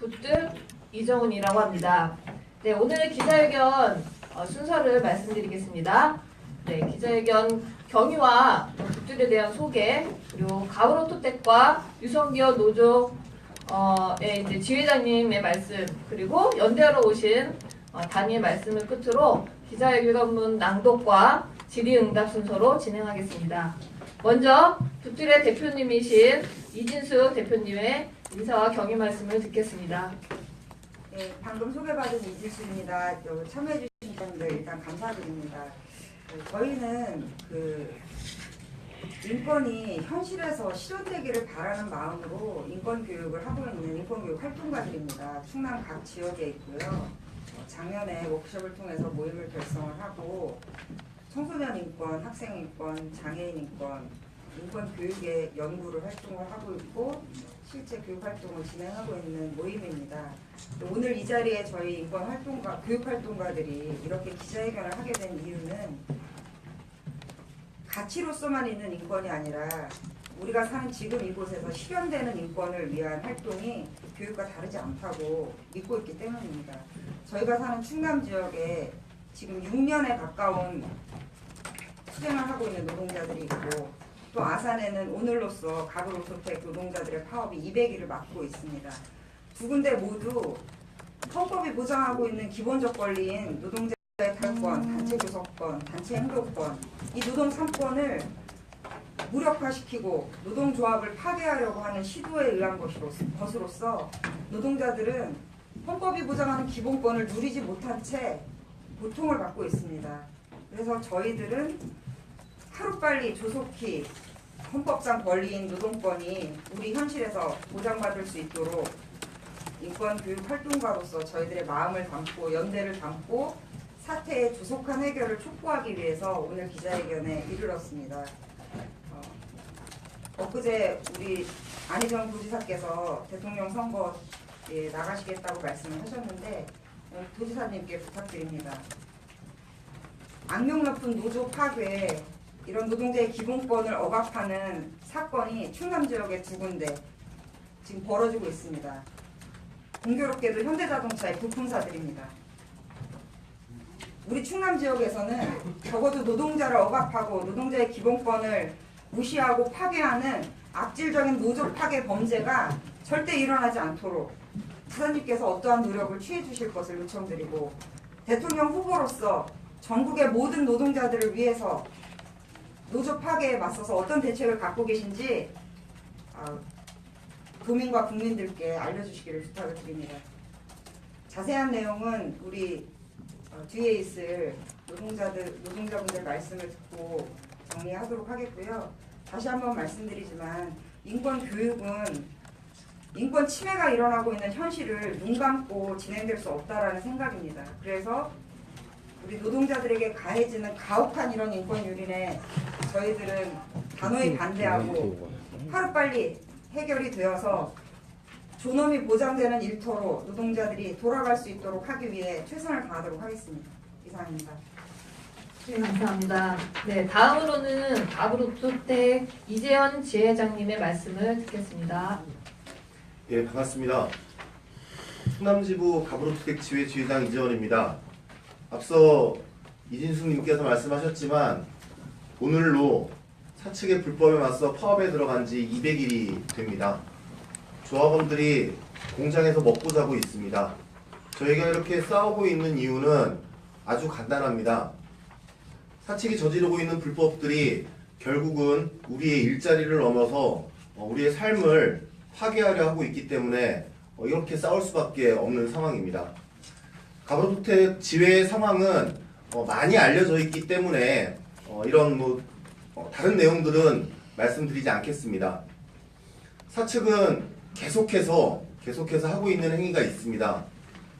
굿들 이정훈이라고 합니다. 네, 오늘 기자회견 어, 순서를 말씀드리겠습니다. 네, 기자회견 경위와 굿들에 대한 소개 그리고 가브로토텍과 유성기업 노조 의 이제 지회장님의 말씀 그리고 연대하러 오신 어, 단위의 말씀을 끝으로 기자회견문 낭독과 질의응답 순서로 진행하겠습니다. 먼저 굿들의 대표님이신 이진수 대표님의 인사와 경위 말씀을 듣겠습니다. 네, 방금 소개받은 이지수입니다. 또 참여해주신 분들 일단 감사드립니다. 네, 저희는 그 인권이 현실에서 실현되기를 바라는 마음으로 인권 교육을 하고 있는 인권 교육 활동가들입니다. 충남 각 지역에 있고요. 어, 작년에 워크숍을 통해서 모임을 결성을 하고 청소년 인권, 학생 인권, 장애인 인권, 인권 교육의 연구를 활동을 하고 있고 실제 교육 활동을 진행하고 있는 모임입니다. 오늘 이 자리에 저희 인권 활동가, 교육 활동가들이 이렇게 기자회견을 하게 된 이유는 가치로서만 있는 인권이 아니라 우리가 사는 지금 이곳에서 실현되는 인권을 위한 활동이 교육과 다르지 않다고 믿고 있기 때문입니다. 저희가 사는 충남 지역에 지금 6년에 가까운 수행을 하고 있는 노동자들이 있고 또 아산에는 오늘로써 가브로토텍 노동자들의 파업이 200일을 맞고 있습니다. 두 군데 모두 헌법이 보장하고 있는 기본적 권리인 노동자의 탈권, 단체 교섭권, 단체 행동권 이 노동 3권을 무력화시키고 노동조합을 파괴하려고 하는 시도에 의한 것으로서, 것으로서 노동자들은 헌법이 보장하는 기본권을 누리지 못한 채 고통을 받고 있습니다. 그래서 저희들은 하루빨리 조속히 헌법상 권리인 노동권이 우리 현실에서 보장받을 수 있도록 인권 교육 활동가로서 저희들의 마음을 담고 연대를 담고 사태의 조속한 해결을 촉구하기 위해서 오늘 기자회견에 이르렀습니다. 어, 엊그제 우리 안희정 도지사께서 대통령 선거에 나가시겠다고 말씀을 하셨는데 어, 도지사님께 부탁드립니다. 악명 높은 노조 파괴 이런 노동자의 기본권을 억압하는 사건이 충남 지역에 두 군데 지금 벌어지고 있습니다. 공교롭게도 현대자동차의 부품사들입니다. 우리 충남 지역에서는 적어도 노동자를 억압하고 노동자의 기본권을 무시하고 파괴하는 악질적인 노조 파괴 범죄가 절대 일어나지 않도록 부사님께서 어떠한 노력을 취해 주실 것을 요청드리고 대통령 후보로서 전국의 모든 노동자들을 위해서 노조 파괴에 맞서서 어떤 대책을 갖고 계신지 아, 도민과 국민들께 알려주시기를 부탁을 드립니다. 자세한 내용은 우리 어, 뒤에 있을 노동자들 노동자분들 말씀을 듣고 정리하도록 하겠고요. 다시 한번 말씀드리지만 인권 교육은 인권 침해가 일어나고 있는 현실을 눈 감고 진행될 수 없다라는 생각입니다. 그래서 우리 노동자들에게 가해지는 가혹한 이런 인권 유린에 저희들은 단호히 반대하고 하루빨리 해결이 되어서 존엄이 보장되는 일터로 노동자들이 돌아갈 수 있도록 하기 위해 최선을 다하도록 하겠습니다. 이상입니다. 네, 감사합니다. 네, 다음으로는 가브로토텍 이재현 지회장님의 말씀을 듣겠습니다. 예, 반갑습니다. 충남지부 가브로트텍 지회 지회장 이재원입니다. 앞서 이진숙님께서 말씀하셨지만 오늘로 사측의 불법에 맞서 파업에 들어간 지 200일이 됩니다. 조합원들이 공장에서 먹고 자고 있습니다. 저희가 이렇게 싸우고 있는 이유는 아주 간단합니다. 사측이 저지르고 있는 불법들이 결국은 우리의 일자리를 넘어서 어, 우리의 삶을 파괴하려 하고 있기 때문에 어, 이렇게 싸울 수밖에 없는 상황입니다. 가브로토텍 지회의 상황은 어, 많이 알려져 있기 때문에 어, 이런 뭐 어, 다른 내용들은 말씀드리지 않겠습니다. 사측은 계속해서 계속해서 하고 있는 행위가 있습니다.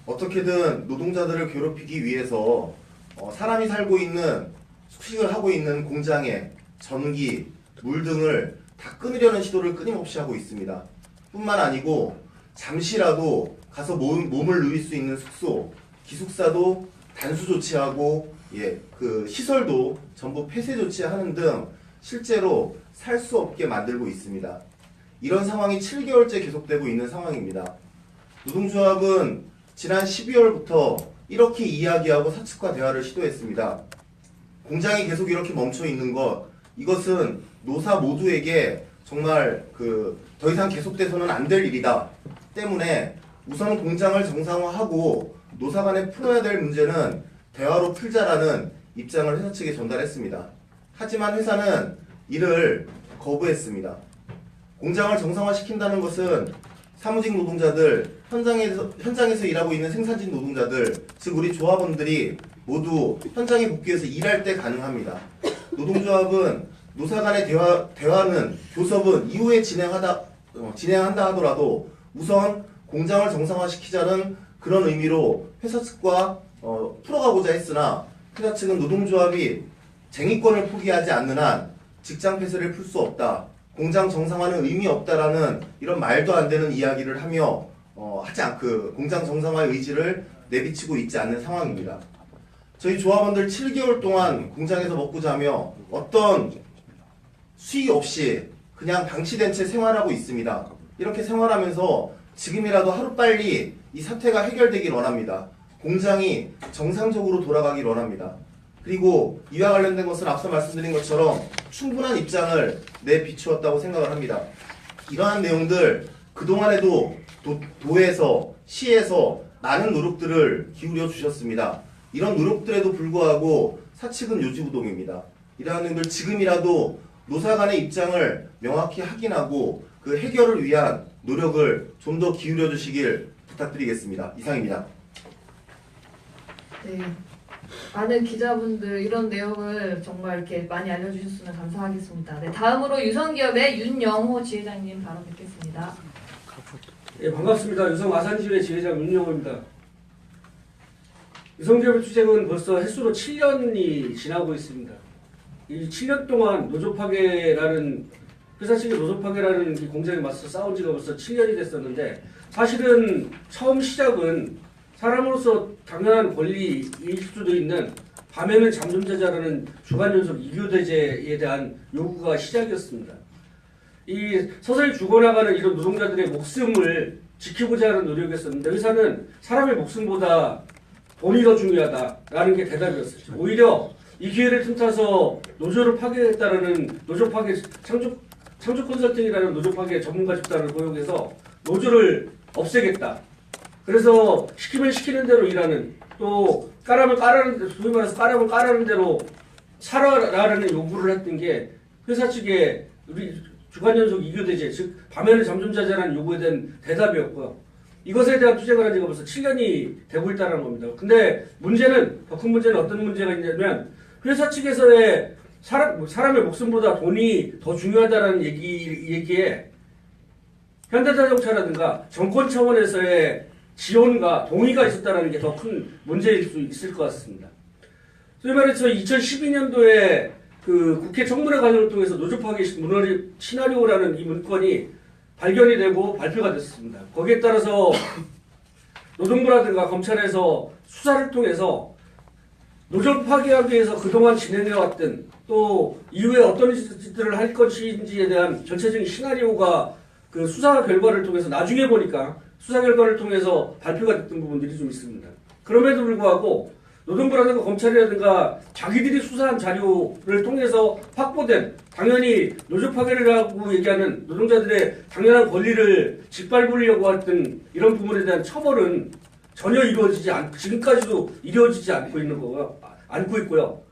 어떻게든 노동자들을 괴롭히기 위해서 어, 사람이 살고 있는 숙식을 하고 있는 공장에 전기, 물 등을 다 끊으려는 시도를 끊임없이 하고 있습니다. 뿐만 아니고 잠시라도 가서 몸, 몸을 누일 수 있는 숙소, 기숙사도 단수 조치하고 예, 그 시설도 전부 폐쇄 조치하는 등 실제로 살 수 없게 만들고 있습니다. 이런 상황이 7개월째 계속되고 있는 상황입니다. 노동조합은 지난 12월부터 이렇게 이야기하고 사측과 대화를 시도했습니다. 공장이 계속 이렇게 멈춰 있는 것, 이것은 노사 모두에게 정말 그 더 이상 계속돼서는 안 될 일이다. 때문에 우선 공장을 정상화하고 노사 간에 풀어야 될 문제는 대화로 풀자라는 입장을 회사 측에 전달했습니다. 하지만 회사는 이를 거부했습니다. 공장을 정상화시킨다는 것은 사무직 노동자들, 현장에서, 현장에서 일하고 있는 생산직 노동자들, 즉 우리 조합원들이 모두 현장에 복귀해서 일할 때 가능합니다. 노동조합은 노사 간의 대화, 대화는 교섭은 이후에 진행하다, 어, 진행한다 하더라도 우선 공장을 정상화시키자는 그런 의미로 회사 측과 어, 풀어가고자 했으나 회사 측은 노동조합이 쟁의권을 포기하지 않는 한 직장 폐쇄를 풀 수 없다. 공장 정상화는 의미 없다라는 이런 말도 안 되는 이야기를 하며 어, 하지 않, 그 공장 정상화의 의지를 내비치고 있지 않는 상황입니다. 저희 조합원들 7개월 동안 공장에서 먹고 자며 어떤 수익 없이 그냥 방치된 채 생활하고 있습니다. 이렇게 생활하면서 지금이라도 하루빨리 이 사태가 해결되길 원합니다. 공장이 정상적으로 돌아가길 원합니다. 그리고 이와 관련된 것은 앞서 말씀드린 것처럼 충분한 입장을 내비추었다고 생각을 합니다. 이러한 내용들 그동안에도 도, 도 에서 시에서 많은 노력들을 기울여 주셨습니다. 이런 노력들에도 불구하고 사측은 요지부동입니다. 이러한 내용들 지금이라도 노사 간의 입장을 명확히 확인하고 그 해결을 위한 노력을 좀 더 기울여 주시길 부탁드리겠습니다. 이상입니다. 네. 많은 기자분들 이런 내용을 정말 이렇게 많이 알려주셨으면 감사하겠습니다. 네, 다음으로 유성기업의 윤영호 지회장님 바로 뵙겠습니다. 예, 반갑습니다. 유성 아산지회 지회장 윤영호입니다. 유성기업의 투쟁은 벌써 횟수로 7년이 지나고 있습니다. 이 7년 동안 노조 파괴라는 회사 측의 노조 파괴라는 이 공장에 맞서 싸운 지가 벌써 7년이 됐었는데 사실은 처음 시작은 사람으로서 당연한 권리일 수도 있는 밤에는 잠 좀 자자라는 주간 연속 이교대제에 대한 요구가 시작이었습니다. 이 서서히 죽어나가는 이런 노동자들의 목숨을 지키고자 하는 노력이었었는데 회사는 사람의 목숨보다 돈이 더 중요하다라는 게 대답이었어요. 오히려 이 기회를 틈타서 노조를 파괴했다라는 노조 파괴 창조 창조 컨설팅이라는 노조 파괴 전문가 집단을 고용해서 노조를 없애겠다. 그래서 시키면 시키는 대로 일하는 또 까라면 까라는 소위 말해서 까라면 까라는 대로 살아라라는 요구를 했던 게 회사 측의 우리 주간 연속 이교대제 즉 밤에는 잠좀 자자라는 요구에 대한 대답이었고요. 이것에 대한 투쟁을 한 지가 벌써 7년이 되고 있다는 겁니다. 근데 문제는 더 큰 문제는 어떤 문제가 있냐면 회사 측에서의 사람, 사람의 목숨보다 돈이 더 중요하다는 얘기, 얘기에 현대자동차라든가 정권 차원에서의 지원과 동의가 있었다는 게 더 큰 문제일 수 있을 것 같습니다. 소위 말해서 2012년도에 그 국회 청문회 과정을 통해서 노조 파괴 시나리오라는 이 문건이 발견이 되고 발표가 됐습니다. 거기에 따라서 노동부라든가 검찰에서 수사를 통해서 노조 파괴하기 위해서 그동안 진행해왔던 또 이후에 어떤 짓들을 할 것인지에 대한 전체적인 시나리오가 그 수사 결과를 통해서 나중에 보니까 수사 결과를 통해서 발표가 됐던 부분들이 좀 있습니다. 그럼에도 불구하고 노동부라든가 검찰이라든가 자기들이 수사한 자료를 통해서 확보된 당연히 노조 파괴라고 얘기하는 노동자들의 당연한 권리를 짓밟으려고 했던 이런 부분에 대한 처벌은 전혀 이루어지지 않 지금까지도 이루어지지 않고 있는 거가 않고 있고요.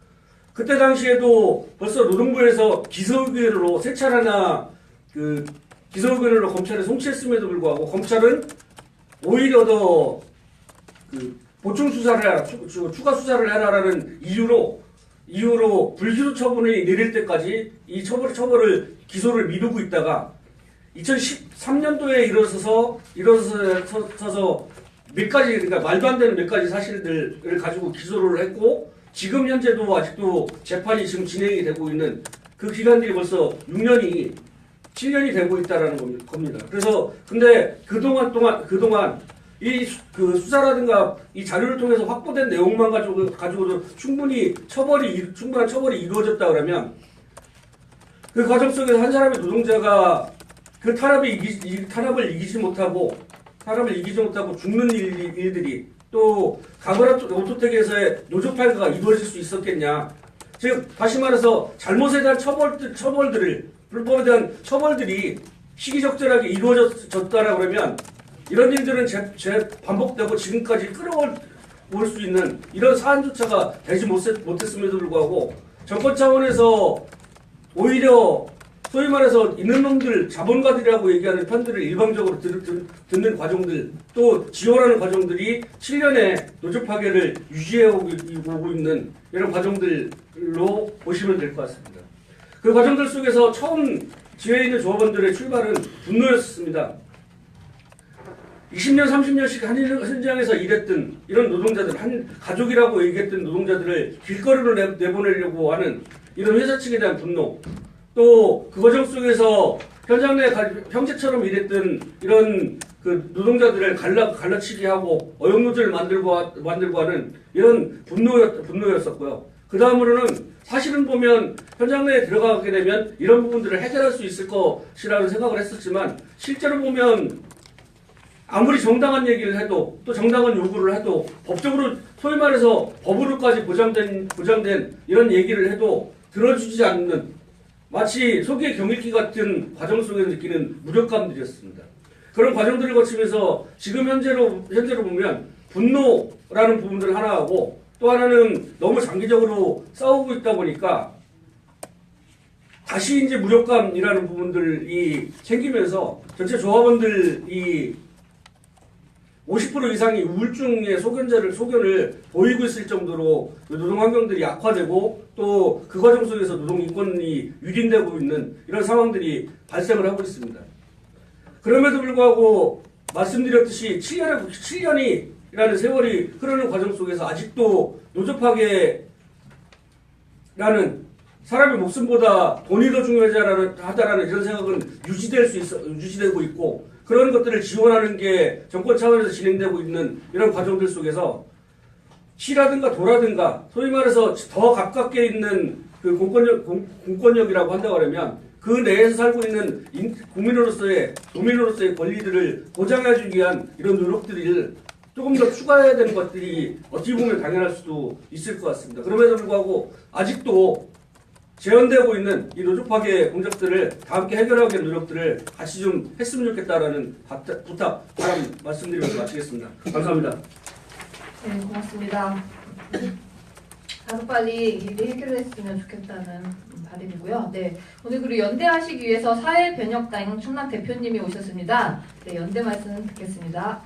그때 당시에도 벌써 노동부에서 기소의견으로 세 차례나 그 기소의견으로 검찰에 송치했음에도 불구하고 검찰은 오히려 더 그 보충 수사를 해라, 추, 추- 추가 수사를 해라라는 이유로 이유로 불기소 처분이 내릴 때까지 이 처벌 처벌을 기소를 미루고 있다가 2013년도에 일어서서 일어서서 몇 가지 그러니까 말도 안 되는 몇 가지 사실들을 가지고 기소를 했고 지금 현재도 아직도 재판이 지금 진행이 되고 있는 그 기간들이 벌써 6년이 7년이 되고 있다라는 겁니- 겁니다. 그래서 근데 그동안 동안 그동안 이 그 수사라든가 이 자료를 통해서 확보된 내용만 가지고 가지고도 충분히 처벌이 이- 충분한 처벌이 이루어졌다 그러면 그 과정 속에서 한 사람의 노동자가 그 탄압이 이기, 이 탄압을 이기지 못하고 사람을 이기지 못하고 죽는 일, 일들이 또 가브라 오토텍에서의 노조 팔가가 이루어질 수 있었겠냐. 즉 다시 말해서 잘못에 대한 처벌들, 처벌들을 불법에 대한 처벌들이 시기적절하게 이루어졌다라 그러면 이런 일들은 재, 재 반복되고 지금까지 끌어올 올수 있는 이런 사안조차가 되지 못했, 못했음에도 불구하고 정권 차원에서 오히려 소위 말해서 있는 놈들 자본가들이라고 얘기하는 편들을 일방적으로 들, 들, 듣는 과정들 또 지원하는 과정들이 7년의 노조 파괴를 유지해오고 오고 있는 이런 과정들로 보시면 될 것 같습니다. 그 과정들 속에서 처음 지회에 있는 조합원들의 출발은 분노였습니다. 20년, 30년씩 한 일- 현장에서 일했던 이런 노동자들, 한 가족이라고 얘기했던 노동자들을 길거리로 내, 내보내려고 하는 이런 회사 측에 대한 분노, 또 그 과정 속에서 현장 내 가- 형제처럼 일했던 이런 그 노동자들을 갈라, 갈라치기 하고 어용노조를 만들고, 하- 만들고 하는 이런 분노였, 분노였었고요. 그 다음으로는 사실은 보면 현장 내에 들어가게 되면 이런 부분들을 해결할 수 있을 것이라는 생각을 했었지만 실제로 보면 아무리 정당한 얘기를 해도 또 정당한 요구를 해도 법적으로 소위 말해서 법으로까지 보장된 보장된 이런 얘기를 해도 들어주지 않는 마치 속의 경읽기 같은 과정 속에서 느끼는 무력감들이었습니다. 그런 과정들을 거치면서 지금 현재로 현재로 보면 분노라는 부분들 하나 하고 또 하나는 너무 장기적으로 싸우고 있다 보니까 다시 이제 무력감이라는 부분들이 생기면서 전체 조합원들이 50% 이상이 우울증의 소견자를 소견을 보이고 있을 정도로 노동 환경들이 악화되고 또 그 과정 속에서 노동 인권이 유린되고 있는 이런 상황들이 발생을 하고 있습니다. 그럼에도 불구하고 말씀드렸듯이 7년의 7년이 라는 세월이 흐르는 과정 속에서 아직도 노조 파괴라는 사람의 목숨보다 돈이 더 중요하다라는 이런 생각은 유지될 수 있어 유지되고 있고 그런 것들을 지원하는 게 정권 차원에서 진행되고 있는 이런 과정들 속에서 시라든가 도라든가 소위 말해서 더 가깝게 있는 그 공권력, 공, 공권력이라고 한다고 하면 그 내에서 살고 있는 인- 국민으로서의 도민으로서의 권리들을 보장해주기 위한 이런 노력들을 조금 더 추가해야 되는 것들이 어떻게 보면 당연할 수도 있을 것 같습니다. 그럼에도 불구하고 아직도 재현되고 있는 이 노조 파괴 공작들을 다 함께 해결하기 위한 노력들을 같이 좀 했으면 좋겠다라는 부탁, 부탁 바람 말씀드리면서 마치겠습니다. 감사합니다. 네, 고맙습니다. 하루빨리 일이 해결했으면 좋겠다는 바람이고요. 네, 오늘 그리고 연대하시기 위해서 사회변혁당 충남 대표님이 오셨습니다. 네, 연대 말씀 듣겠습니다.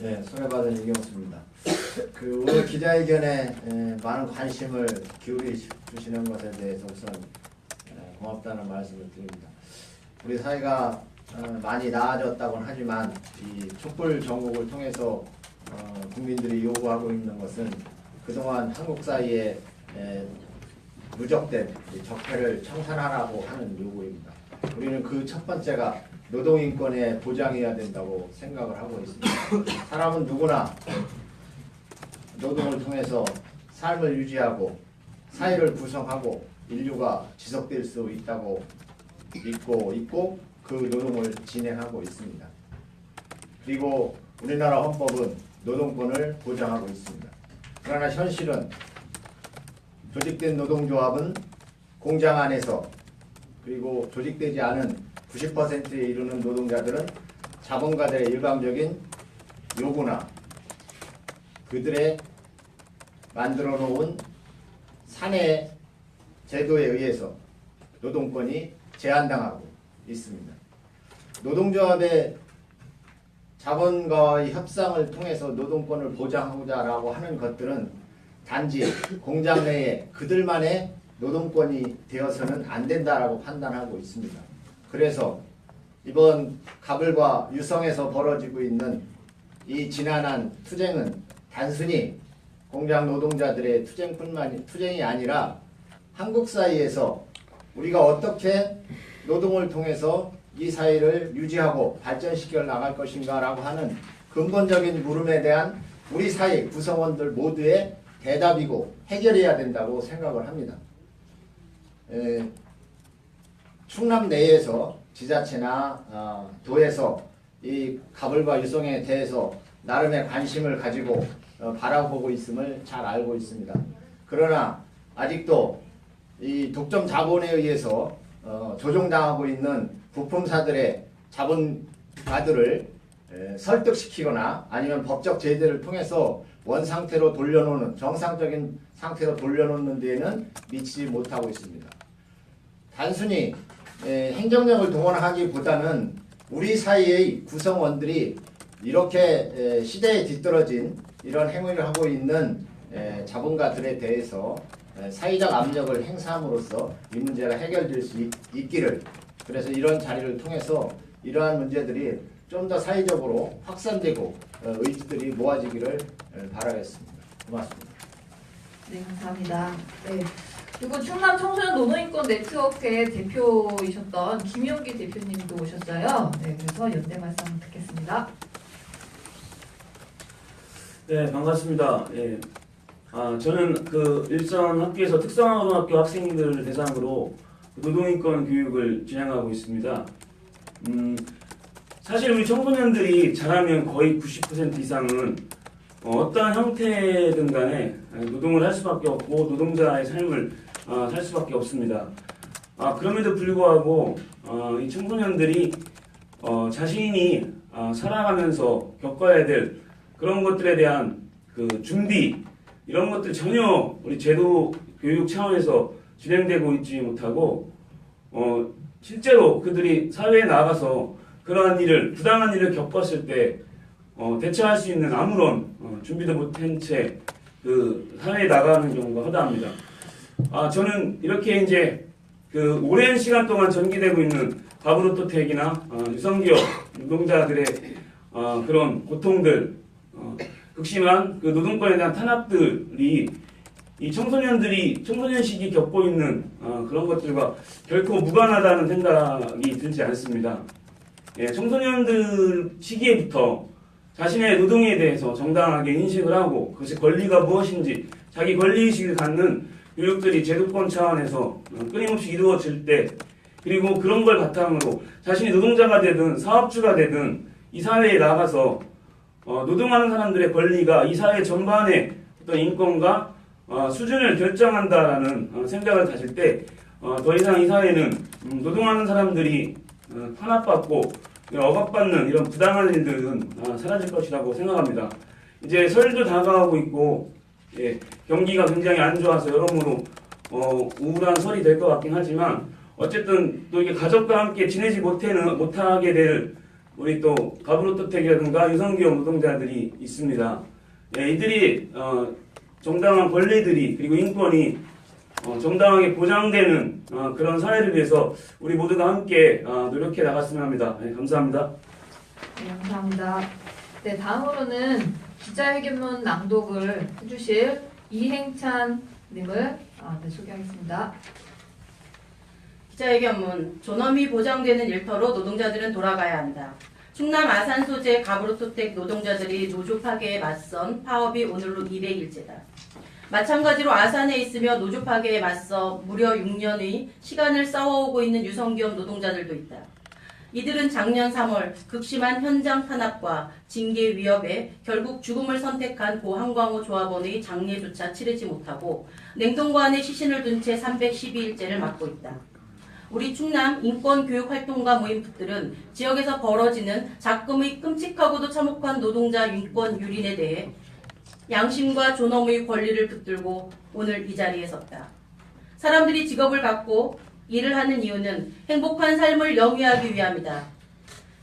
네, 소개받은 이경수입니다. 그 오늘 기자회견에 에, 많은 관심을 기울이 주시는 것에 대해서 우선 에, 고맙다는 말씀을 드립니다. 우리 사회가 어, 많이 나아졌다고는 하지만 이 촛불 전국을 통해서 어, 국민들이 요구하고 있는 것은 그동안 한국 사회에 에, 누적된 이 적폐를 청산하라고 하는 요구입니다. 우리는 그 첫 번째가 노동인권에 보장해야 된다고 생각을 하고 있습니다. 사람은 누구나 노동을 통해서 삶을 유지하고 사회를 구성하고 인류가 지속될 수 있다고 믿고 있고 그 노동을 진행하고 있습니다. 그리고 우리나라 헌법은 노동권을 보장하고 있습니다. 그러나 현실은 조직된 노동조합은 공장 안에서 그리고 조직되지 않은 90%에 이르는 노동자들은 자본가들의 일방적인 요구나 그들의 만들어 놓은 사내 제도에 의해서 노동권이 제한당하고 있습니다. 노동조합의 자본가와의 협상을 통해서 노동권을 보장하고자 라고 하는 것들은 단지 공장 내에 그들만의 노동권이 되어서는 안 된다라고 판단하고 있습니다. 그래서 이번 가불과 유성에서 벌어지고 있는 이 지난한 투쟁은 단순히 공장 노동자들의 투쟁뿐만 투쟁이 아니라 한국 사회에서 우리가 어떻게 노동을 통해서 이 사회를 유지하고 발전시켜 나갈 것인가라고 하는 근본적인 물음에 대한 우리 사회 구성원들 모두의 대답이고 해결해야 된다고 생각을 합니다. 에, 충남 내에서 지자체나 어, 도에서 이 가불과 유성에 대해서 나름의 관심을 가지고 어, 바라보고 있음을 잘 알고 있습니다. 그러나 아직도 이 독점 자본에 의해서 어, 조종당하고 있는 부품사들의 자본가들을 에, 설득시키거나 아니면 법적 제재를 통해서 원 상태로 돌려놓는 정상적인 상태로 돌려놓는 데에는 미치지 못하고 있습니다. 단순히 에, 행정력을 동원하기보다는 우리 사이의 구성원들이 이렇게 에, 시대에 뒤떨어진 이런 행위를 하고 있는 에, 자본가들에 대해서 에, 사회적 압력을 행사함으로써 이 문제가 해결될 수 있, 있기를 그래서 이런 자리를 통해서 이러한 문제들이 좀 더 사회적으로 확산되고 어, 의지들이 모아지기를 에, 바라겠습니다. 고맙습니다. 네, 감사합니다. 네. 그리고 충남 청소년 노동인권 네트워크의 대표이셨던 김용기 대표님도 오셨어요. 네, 그래서 연대 말씀 듣겠습니다. 네, 반갑습니다. 예. 아, 저는 그 일선 학교에서 특성화고등학교 학생들을 대상으로 노동인권 교육을 진행하고 있습니다. 음, 사실 우리 청소년들이 자라면 거의 90% 이상은 어, 어떠한 형태든 간에 노동을 할 수밖에 없고 노동자의 삶을 아, 살 수밖에 없습니다. 아, 그럼에도 불구하고 어, 이 청소년들이 어, 자신이 아, 살아가면서 겪어야 될 그런 것들에 대한 그 준비 이런 것들 전혀 우리 제도 교육 차원에서 진행되고 있지 못하고 어 실제로 그들이 사회에 나가서 그러한 일을 부당한 일을 겪었을 때 어, 대처할 수 있는 아무런 어, 준비도 못한 채 그 사회에 나가는 경우가 허다합니다. 아 저는 이렇게 이제 그 오랜 시간 동안 전개되고 있는 바브로토텍이나 어, 유성기업 노동자들의 어, 그런 고통들 어, 극심한 그 노동권에 대한 탄압들이 이 청소년들이 청소년 시기 겪고 있는 어, 그런 것들과 결코 무관하다는 생각이 들지 않습니다. 예, 청소년들 시기에부터 자신의 노동에 대해서 정당하게 인식을 하고 그것의 권리가 무엇인지 자기 권리의식을 갖는 교육들이 제도권 차원에서 어, 끊임없이 이루어질 때 그리고 그런 걸 바탕으로 자신이 노동자가 되든 사업주가 되든 이 사회에 나가서 어, 노동하는 사람들의 권리가 이 사회 전반의 어떤 인권과 어, 수준을 결정한다라는 어, 생각을 가질 때 더 이상 이 사회는 음, 노동하는 사람들이 어, 탄압받고 억압받는 이런 부당한 일들은 어, 사라질 것이라고 생각합니다. 이제 설도 다가오고 있고 예, 경기가 굉장히 안 좋아서 여러모로 어, 우울한 설이 될 것 같긴 하지만 어쨌든 또 이게 가족과 함께 지내지 못해는 못하게 될 우리 또 가브로토텍이라든가 유성기업 노동자들이 있습니다. 예, 이들이 어, 정당한 권리들이 그리고 인권이 어, 정당하게 보장되는 어, 그런 사회를 위해서 우리 모두가 함께 어, 노력해 나갔으면 합니다. 네, 감사합니다. 네, 감사합니다. 네, 다음으로는 기자회견문 낭독을 해주실 이행찬 님을 아, 네, 소개하겠습니다. 기자회견문 존엄이 보장되는 일터로 노동자들은 돌아가야 한다. 충남 아산 소재 가브로토텍 노동자들이 노조 파괴에 맞선 파업이 오늘로 200일째다. 마찬가지로 아산에 있으며 노조 파괴에 맞서 무려 6년의 시간을 싸워오고 있는 유성기업 노동자들도 있다. 이들은 작년 3월 극심한 현장 탄압과 징계 위협에 결국 죽음을 선택한 고 한광호 조합원의 장례조차 치르지 못하고 냉동고 안에 시신을 둔 채 312일째를 맞고 있다. 우리 충남 인권교육활동가 모임들은 지역에서 벌어지는 작금의 끔찍하고도 참혹한 노동자 인권 유린에 대해 양심과 존엄의 권리를 붙들고 오늘 이 자리에 섰다. 사람들이 직업을 갖고 일을 하는 이유는 행복한 삶을 영위하기 위함이다.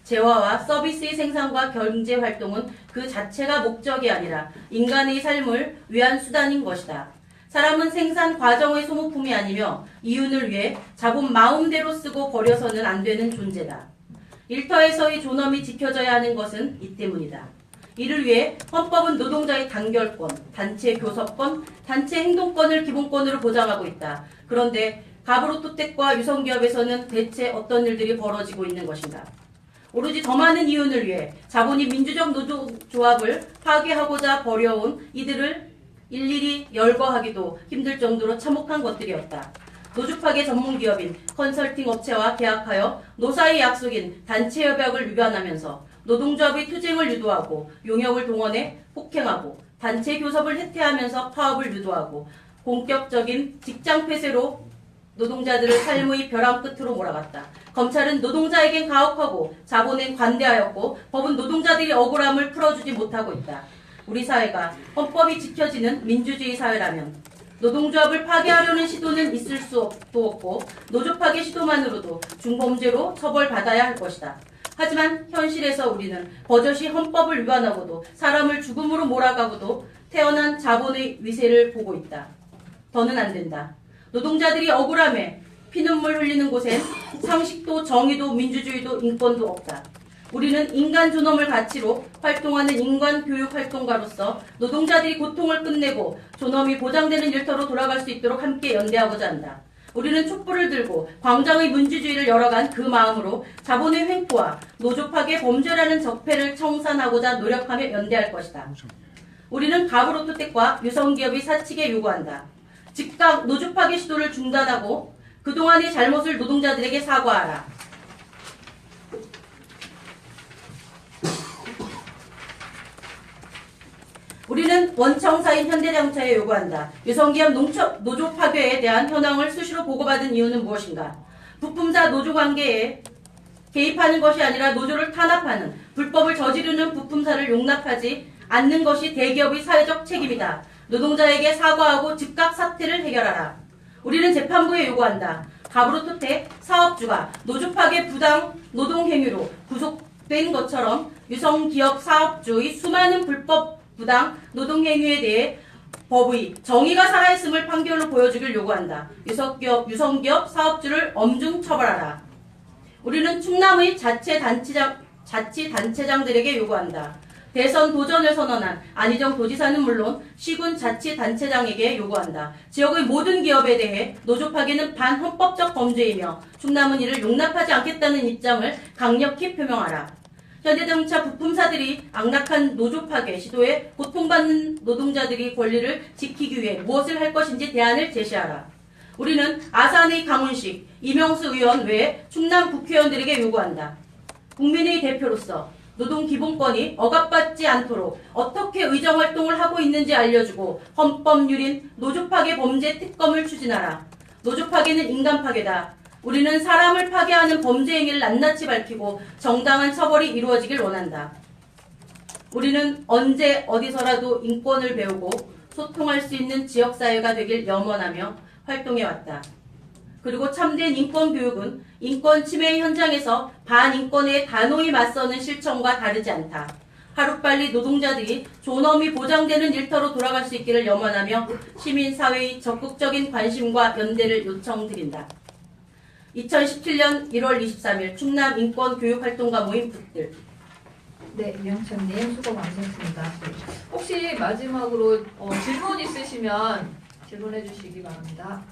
재화와 서비스의 생산과 경제 활동은 그 자체가 목적이 아니라 인간의 삶을 위한 수단인 것이다. 사람은 생산 과정의 소모품이 아니며 이윤을 위해 자본 마음대로 쓰고 버려서는 안 되는 존재다. 일터에서의 존엄이 지켜져야 하는 것은 이 때문이다. 이를 위해 헌법은 노동자의 단결권, 단체 교섭권, 단체 행동권을 기본권으로 보장하고 있다. 그런데 가브로토텍과 유성기업에서는 대체 어떤 일들이 벌어지고 있는 것인가? 오로지 더 많은 이윤을 위해 자본이 민주적 노조조합을 파괴하고자 벌여온 이들을 일일이 열거하기도 힘들 정도로 참혹한 것들이었다. 노조 파괴 전문 기업인 컨설팅 업체와 계약하여 노사의 약속인 단체 협약을 위반하면서 노동조합의 투쟁을 유도하고 용역을 동원해 폭행하고 단체 교섭을 해태하면서 파업을 유도하고 본격적인 직장 폐쇄로 노동자들을 삶의 벼랑 끝으로 몰아갔다. 검찰은 노동자에겐 가혹하고 자본엔 관대하였고 법은 노동자들이 억울함을 풀어주지 못하고 있다. 우리 사회가 헌법이 지켜지는 민주주의 사회라면 노동조합을 파괴하려는 시도는 있을 수도 없고 노조 파괴 시도만으로도 중범죄로 처벌받아야 할 것이다. 하지만 현실에서 우리는 버젓이 헌법을 위반하고도 사람을 죽음으로 몰아가고도 태어난 자본의 위세를 보고 있다. 더는 안 된다. 노동자들이 억울함에 피눈물 흘리는 곳엔 상식도 정의도 민주주의도 인권도 없다. 우리는 인간 존엄을 가치로 활동하는 인간 교육 활동가로서 노동자들이 고통을 끝내고 존엄이 보장되는 일터로 돌아갈 수 있도록 함께 연대하고자 한다. 우리는 촛불을 들고 광장의 민주주의를 열어간 그 마음으로 자본의 횡포와 노조 파괴 범죄라는 적폐를 청산하고자 노력하며 연대할 것이다. 우리는 가브로토텍과 유성기업이 사측에 요구한다. 즉각 노조 파괴 시도를 중단하고 그동안의 잘못을 노동자들에게 사과하라. 우리는 원청사인 현대자동차에 요구한다. 유성기업 농처, 노조 파괴에 대한 현황을 수시로 보고받은 이유는 무엇인가? 부품사 노조 관계에 개입하는 것이 아니라 노조를 탄압하는 불법을 저지르는 부품사를 용납하지 않는 것이 대기업의 사회적 책임이다. 노동자에게 사과하고 즉각 사태를 해결하라. 우리는 재판부에 요구한다. 가브로토텍 사업주가 노조 파괴 부당 노동 행위로 구속된 것처럼 유성기업 사업주의 수많은 불법 부당 노동 행위에 대해 법의 정의가 살아있음을 판결로 보여주길 요구한다. 유성기업, 유성기업 사업주를 엄중 처벌하라. 우리는 충남의 자체 단체장, 자치 단체장들에게 요구한다. 대선 도전을 선언한 안희정 도지사는 물론 시군 자치 단체장에게 요구한다. 지역의 모든 기업에 대해 노조 파괴는 반헌법적 범죄이며 충남은 이를 용납하지 않겠다는 입장을 강력히 표명하라. 현대자동차 부품사들이 악락한 노조 파괴 시도에 고통받는 노동자들이 권리를 지키기 위해 무엇을 할 것인지 대안을 제시하라. 우리는 아산의 강훈식, 이명수 의원 외 충남 국회의원들에게 요구한다. 국민의 대표로서 노동 기본권이 억압받지 않도록 어떻게 의정 활동을 하고 있는지 알려주고 헌법률인 노조 파괴 범죄 특검을 추진하라. 노조 파괴는 인간 파괴다. 우리는 사람을 파괴하는 범죄 행위를 낱낱이 밝히고 정당한 처벌이 이루어지길 원한다. 우리는 언제 어디서라도 인권을 배우고 소통할 수 있는 지역사회가 되길 염원하며 활동해왔다. 그리고 참된 인권 교육은 인권 침해 현장에서 반인권에 단호히 맞서는 실천과 다르지 않다. 하루빨리 노동자들이 존엄이 보장되는 일터로 돌아갈 수 있기를 염원하며 시민사회의 적극적인 관심과 연대를 요청드린다. 2017년 1월 23일 충남 인권 교육활동가 모임 붙들 네, 이영찬님 수고 많으셨습니다. 네. 혹시 마지막으로 어, 질문 있으시면 질문해 주시기 바랍니다.